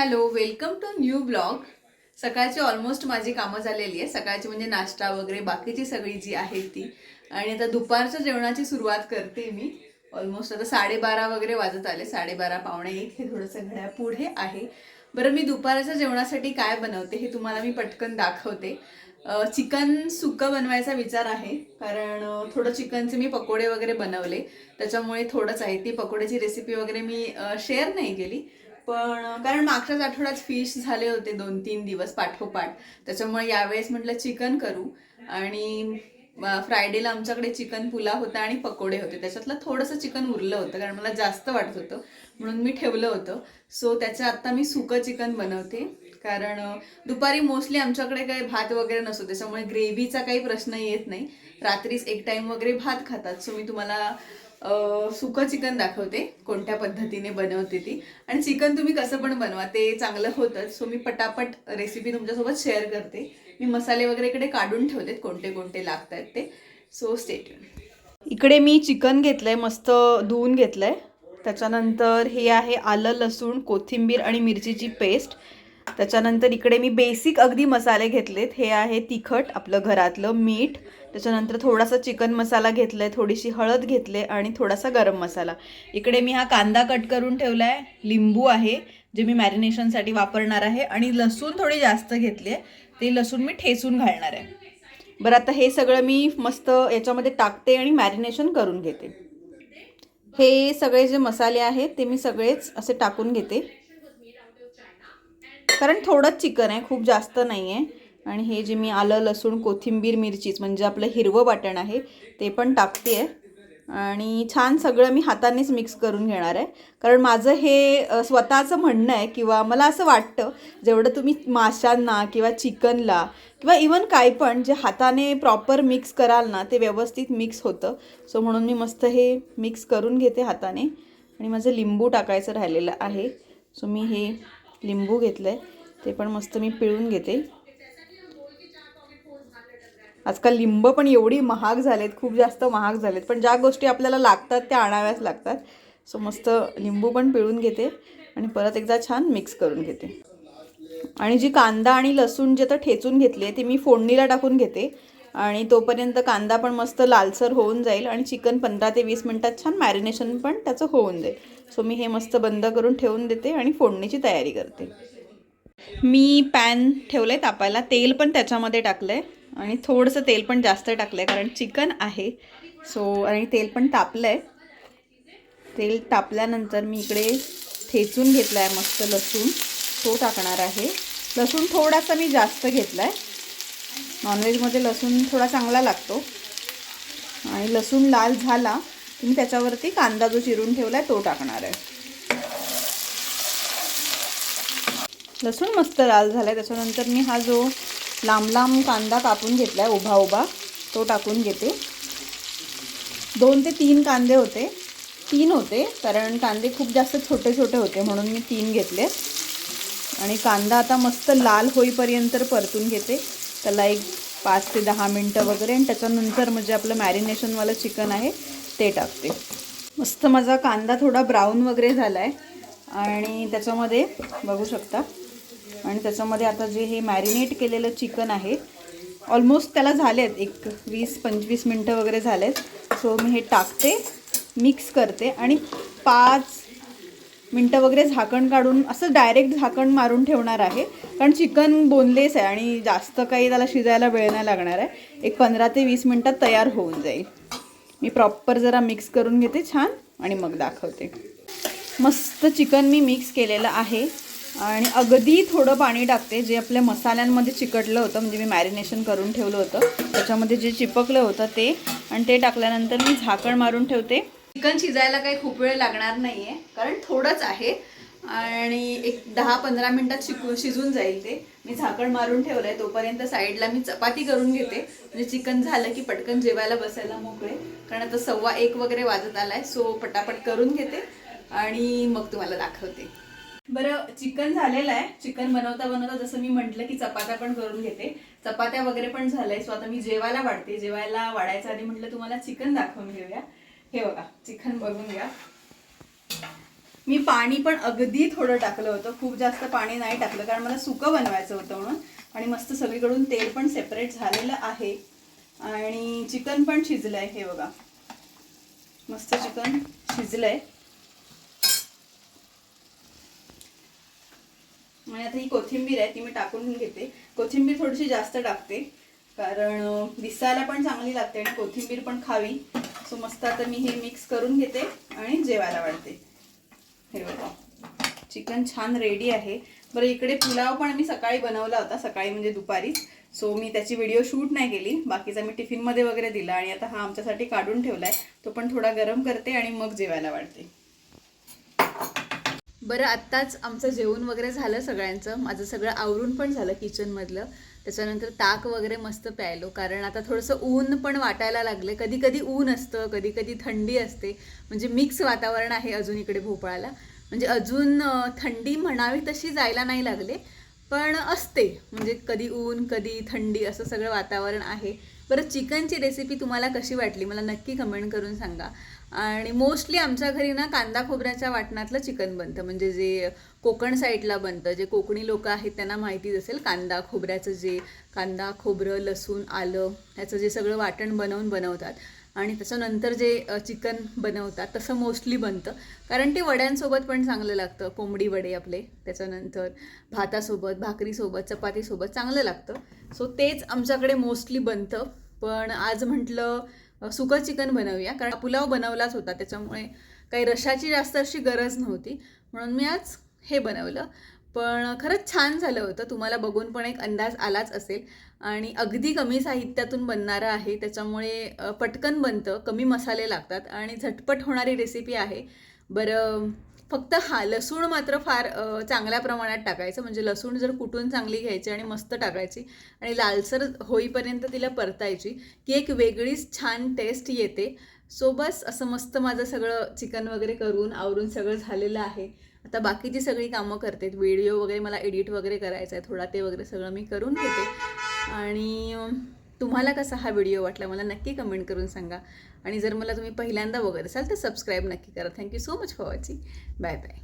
Hello welcome to new blog. सकाळची almost माझी कामं झालेली आहे सकाळची म्हणजे नाश्ता वगैरे बाकीची सगळी जी आहे ती. आणि आता दुपारच्या जेवणाची सुरुवात करते मी. ऑलमोस्ट आता साडेबारा वगैरे वाजत आले. साडेबारा पावणे एक हे थोडंसं घड्या पुढे आहे. बरं मी दुपारच्या जेवणासाठी काय बनवते हे तुम्हाला मी पटकन दाखवते. चिकन सुकं बनवायचा विचार आहे. कारण थोडं चिकनचे मी पकोडे वगैरे बनवले. त्याच्यामुळे थोडंच आहे. ती पकोड्याची रेसिपी वगैरे मी शेअर नाही केली. पण कारण मागच्याच आठवड्यात फिश झाले होते दोन तीन दिवस पाठोपाठ. त्याच्यामुळे यावेळेस म्हटलं चिकन करू. आणि फ्रायडेला आमच्याकडे चिकन पुलाव होता आणि पकोडे होते. त्याच्यातलं थोडंसं चिकन उरलं होतं कारण मला जास्त वाटत होतं. म्हणून मी ठेवलं होतं. सो त्याचं आत्ता मी सुकं चिकन बनवते. कारण दुपारी मोस्टली आमच्याकडे काही भात वगैरे नसतो. त्याच्यामुळे ग्रेव्हीचा काही प्रश्न येत नाही. रात्रीच एक टाइम वगैरे भात खातात. सो मी तुम्हाला सुकं चिकन दाखवते कोणत्या पद्धतीने बनवते ती. आणि चिकन तुम्ही कसं पण बनवा ते चांगलं होतंच सो मी पटापट रेसिपी तुमच्यासोबत शेअर करते. मी मसाले वगैरे इकडे काढून ठेवलेत कोणते कोणते लागत आहेत ते सो स्टेट इकडे मी चिकन घेतलंय मस्त धुवून घेतलंय. त्याच्यानंतर हे आहे आलं लसूण कोथिंबीर आणि मिरचीची पेस्ट त्याच्यानंतर इकडे मी बेसिक अगदी मसाले घेतलेत. हे आहे तिखट आपलं घरातलं मीठ. त्याच्यानंतर थोडासा चिकन मसाला घेतलाय थोडीशी हळद घेतले आणि थोडासा गरम मसाला. इकडे मी हा कांदा कट करून ठेवलाय. लिंबू आहे जे मी मॅरिनेशनसाठी वापरणार आहे. आणि लसूण थोडी जास्त घेतली आहे ते लसूण मी ठेसून घालणार आहे. बरं आता हे सगळं मी मस्त याच्यामध्ये टाकते आणि मॅरिनेशन करून घेते. हे सगळे जे मसाले आहेत ते मी सगळेच असे टाकून घेते. कारण थोडंच चिकन आहे खूप जास्त नाही आहे आणि हे जे मी आलं लसूण कोथिंबीर मिरचीच म्हणजे आपलं हिरवं वाटण आहे ते पण टाकते आहे आणि छान सगळं मी हातानेच मिक्स करून घेणार आहे. कारण माझं हे स्वतःचं म्हणणं आहे किंवा मला असं वाटतं जेवढं तुम्ही माशांना किंवा चिकनला किंवा इवन काय पण जे हाताने प्रॉपर मिक्स कराल ना ते व्यवस्थित मिक्स होतं. सो म्हणून मी मस्त हे मिक्स करून घेते हाताने. आणि माझं लिंबू टाकायचं राहिलेलं आहे. सो मी हे लिंबू घेतलं आहे ते पण मस्त मी पिळून घेते. आजकाल लिंब पण एवढी महाग झालेत खूप जास्त महाग झालेत. पण ज्या गोष्टी आपल्याला लागतात त्या आणाव्याच लागतात. सो मस्त लिंबू पण पिळून घेते आणि परत एकदा छान मिक्स करून घेते. आणि जी कांदा आणि लसूण जे तर ठेचून घेतली आहे ती मी फोडणीला टाकून घेते. आणि तोपर्यंत कांदा पण मस्त लालसर होऊन जाईल आणि चिकन पंधरा ते वीस मिनटात छान मॅरिनेशन पण त्याचं होऊन जाईल. सो मी हे मस्त बंद करून ठेवून देते आणि फोडणीची तयारी करते. मी पॅन ठेवलं आहे तापायला. तेल पण त्याच्यामध्ये टाकलं आहे आणि थोडंसं तेल पण जास्त टाकलं आहे कारण चिकन आहे. सो आणि तेल पण तापलं आहे तेल तापल्यानंतर मी इकडे ठेचून घेतला आहे मस्त लसूण. तो टाकणार आहे. लसूण थोडासा मी जास्त घेतला आहे नॉनव्हेजमध्ये लसूण थोडा चांगला लागतो. आणि लसूण लाल झाला की मी त्याच्यावरती कांदा जो चिरून ठेवला आहे तो टाकणार आहे. लसूण मस्त लाल झाला आहे त्याच्यानंतर मी हा जो लांब लांब कांदा कापून घेतला आहे उभा उभा तो टाकून घेते. दोन ते तीन कांदे होते. तीन होते कारण कांदे खूप जास्त छोटे छोटे होते म्हणून मी तीन घेतले आणि कांदा आता मस्त लाल होईपर्यंत परतून घेते. त्याला एक पाच ते दहा मिनटं वगैरे आणि त्याच्यानंतर म्हणजे आपलं मॅरिनेशनवालं चिकन आहे ते टाकते. मस्त माझा कांदा थोडा ब्राऊन वगैरे झाला आहे आणि त्याच्यामध्ये बघू शकता. आणि त्याच्यामध्ये आता जे हे मॅरिनेट केलेलं चिकन आहे ऑलमोस्ट त्याला झाले आहेत एक वीस पंचवीस मिनटं वगैरे झाले आहेत सो मी हे टाकते मिक्स करते आणि पाच मिनटं वगैरे झाकण काढून असं डायरेक्ट झाकण मारून ठेवणार आहे. कारण चिकन बोनलेस आहे आणि जास्त काही त्याला शिजायला वेळ नाही लागणार आहे. एक पंधरा ते वीस मिनटात तयार होऊन जाईल. मी प्रॉपर जरा मिक्स करून घेते छान आणि मग दाखवते. मस्त चिकन मी मिक्स केलेलं आहे. आणि अगदी थोडं पाणी टाकते जे आपल्या मसाल्यांमध्ये चिकटलं होतं म्हणजे मी मॅरिनेशन करून ठेवलं होतं. त्याच्यामध्ये जे चिपकलं होतं ते आणि ते टाकल्यानंतर मी झाकण मारून ठेवते. चिकन शिजायला काही खूप वेळ लागणार नाही आहे कारण थोडंच आहे. आणि एक दहा पंधरा मिनटात शिकू शिजून जाईल ते. मी झाकण मारून ठेवलं आहे तोपर्यंत साईडला मी चपाती करून घेते. म्हणजे चिकन झालं की पटकन जेवायला बसायला मोकळे. कारण आता सव्वा एक वगैरे वाजत आलाय सो पटापट करून घेते आणि मग तुम्हाला दाखवते. बरं चिकन झालेलं आहे. चिकन बनवता बनवता जसं मी म्हटलं की चपात्या पण करून घेते. चपात्या वगैरे पण झालंय सो आता मी जेवायला वाढते. जेवायला वाढायचं आधी म्हटलं तुम्हाला चिकन दाखवून घेऊया. हे बघा चिकन बघून घ्या. मी पाणी पण अगदी थोडं टाकलं होतं. खूप जास्त पाणी नाही टाकलं कारण मला सुकं बनवायचं होतं म्हणून. आणि मस्त सगळीकडून तेल पण सेपरेट झालेलं आहे. आणि चिकन पण शिजलंय हे बघा. मस्त चिकन शिजलंय. आणि आता ही कोथिंबीर आहे ती मी टाकून घेते. कोथिंबीर थोडीशी जास्त टाकते कारण दिसायला पण चांगली लागते आणि कोथिंबीर पण खावी. सो मस्त आता मी हे मिक्स करून घेते आणि जेवायला वाढते. हे बघा. चिकन छान रेडी आहे. बरं इकडे पुलाव पण मी सकाळी बनवला होता सकाळी म्हणजे दुपारीच. सो मी त्याची व्हिडिओ शूट नाही केली. बाकीचा मी टिफिनमध्ये वगैरे दिला आणि आता हा आमच्यासाठी काढून ठेवलाय. तो पण थोडा गरम करते आणि मग जेवायला वाढते. बरं आत्ताच आमचं जेवण वगैरे झालं सगळ्यांचं. माझं सगळं आवरून पण झालं किचनमधलं त्याच्यानंतर ताक वगैरे मस्त प्यायलो. कारण आता थोडंसं ऊन पण वाटायला लागलं कधी कधी ऊन असतं कधी कधी थंडी असते. म्हणजे मिक्स वातावरण आहे अजून इकडे भोपाळला. म्हणजे अजून थंडी म्हणावी तशी जायला नाही लागले. पण असते. म्हणजे कधी ऊन कधी थंडी असं सगळं वातावरण आहे. बरं चिकनची रेसिपी तुम्हाला कशी वाटली? मला नक्की कमेंट करून सांगा. आणि मोस्टली आमच्या घरी ना कांदा खोबऱ्याच्या वाटणातलं चिकन बनतं. म्हणजे जे कोकण साईडला बनतं जे कोकणी लोक आहेत त्यांना माहितीच असेल कांदा खोबऱ्याचं जे कांदा खोबरं लसूण आलं ह्याचं जे सगळं वाटण बनवून बनवतात. आणि त्याच्यानंतर जे चिकन बनवतात तसं मोस्टली बनतं. कारण ते वड्यांसोबत पण चांगलं लागतं. कोंबडी वडे आपले त्याच्यानंतर भातासोबत भाकरीसोबत चपातीसोबत चांगलं लागतं. सो तेच आमच्याकडे मोस्टली बनतं. पण आज म्हटलं सुकं चिकन बनवूया. कारण पुलाव बनवलाच होता. त्याच्यामुळे काही रशाची जास्त अशी गरज नव्हती. म्हणून मी आज हे बनवलं. पण खरंच छान झालं होतं. तुम्हाला बघून पण एक अंदाज आलाच असेल. आणि अगदी कमी साहित्यातून बनणारं आहे. त्याच्यामुळे पटकन बनतं. कमी मसाले लागतात. आणि झटपट होणारी रेसिपी आहे. बरं फक्त हा लसूण मात्र फार चांगल्या प्रमाणात टाकायचं. म्हणजे लसूण जर कुटून चांगली घ्यायची आणि मस्त टाकायची आणि लालसर होईपर्यंत तिला परतायची की एक वेगळीच छान टेस्ट येते. सो बस असं मस्त माझं सगळं चिकन वगैरे करून आवरून सगळं झालेलं आहे. आता बाकीची सगळी कामं करते व्हिडिओ वगैरे मला एडिट वगैरे करायचा आहे थोडा ते वगैरे सगळं मी करून घेते. आणि तुम्हाला कसा हा व्हिडिओ वाटला मला नक्की कमेंट करून सांगा. आणि जर मला तुम्ही पहिल्यांदा बघत असाल तर सबस्क्राईब नक्की करा. Thank you so much for watching bye bye